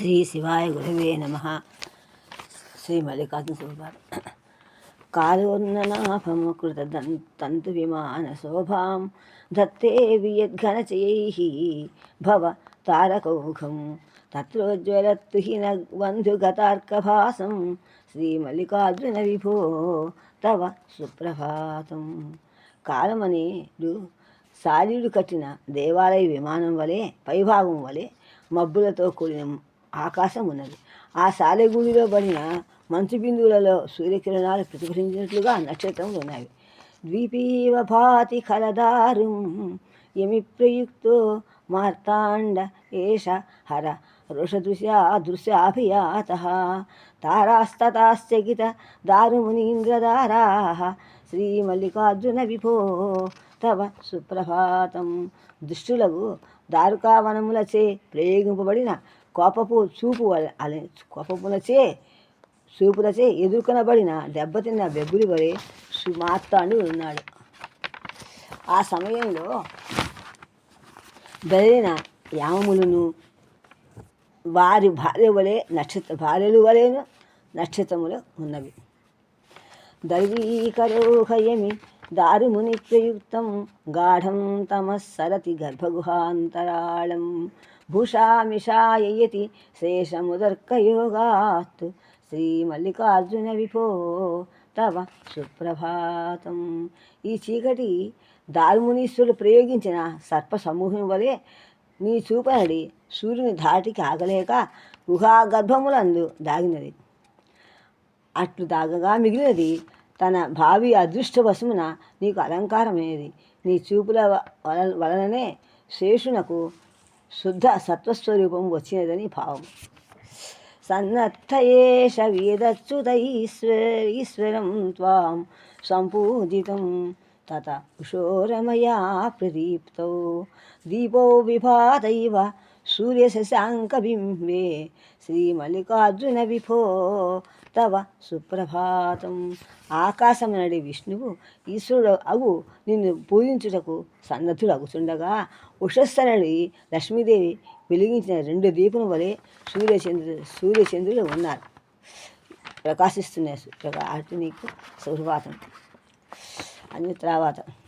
శ్రీ శివాయ గురువే నమ. శ్రీ మల్లికార్జున శివగారు కాలోన్ననాభము కృత విమాన శోభాం దత్తే వియద్ఘనచయైః భవ తారకౌఘం తత్రోజ్వలత్తు హి బంధుగతార్కభాసం శ్రీమల్లికార్జున విభో తవ సుప్రభాతం. కాలమనేడు సారీడు కట్టిన దేవాలయ విమానం వలె పైభాగం వలె మబ్బులతో కూడిన ఆకాశం ఉన్నది ఆ సాలెగూడిలో పడిన మంచు బిందువులలో సూర్యకిరణాలు ప్రతిఫలించినట్లుగా నక్షత్రములు ఉన్నాయి ద్వీపీవ భాతి కలదారుం యమి ప్రయుక్తో మార్తాండ ఏష హర రోషదృశ్యా దృశ్యాభియాత తారాస్తతాశ్చకిత దారుమునీంద్రదారా శ్రీమల్లికార్జున విభో తవ సుప్రభాతం. దుష్టులకు దారుకావనములచే ప్రయోగింపబడిన కోపపు చూపు అల కోపపునచే చూపులచే ఎదుర్కొనబడిన దెబ్బతిన్న బెబ్బులి వరే సుమార్తాండు ఉన్నాడు. ఆ సమయంలో బెదిరిన యామములను వారి భార్య వలె నక్షత్ర భార్యలు వలెను నక్షత్రములు ఉన్నవి. దైవీకరోహయమి దారుముని ప్రయుక్తం గాఢం తమస్సరతి గర్భగుహాంతరాళం. భూషామిషాయయతి శేషముదర్కయోగాత్ శ్రీమల్లికార్జున విభో తవ సుప్రభాతం. ఈ చీకటి దారుమునీశ్వరుడు ప్రయోగించిన సర్ప సమూహం వలె నీ చూపనడి సూర్యుని ధాటికి ఆగలేక గుహాగర్భములందు దాగినది. అట్లు దాగగా మిగిలినది తన భావి అదృష్టవశమున నీకు అలంకారమైనది నీ చూపుల వల వలననే శేషునకు శుద్ధ సత్వస్వరూపం వచ్చినదని భావం. సన్నర్థయేష వేదచ్యుత ఈశ్వరం త్వాం సంపూజితం తత కుశోరమయా ప్రదీప్తౌ. దీపో విభాతైవ సూర్యశశాంకబింబే శ్రీమల్లికార్జున విభో తవ సుప్రభాతం. ఆకాశం నడి విష్ణువు ఈశ్వరుడు అగు నిన్ను పూజించుటకు సన్నద్ధుడు అగుతుండగా ఉషస్సనడి లక్ష్మీదేవి వెలిగించిన రెండు దీపం వలె సూర్యచంద్రు సూర్యచంద్రులు ఉన్నారు. ప్రకాశిస్తున్నాయి. అటు నీకు సుప్రభాతం అన్ని తర్వాత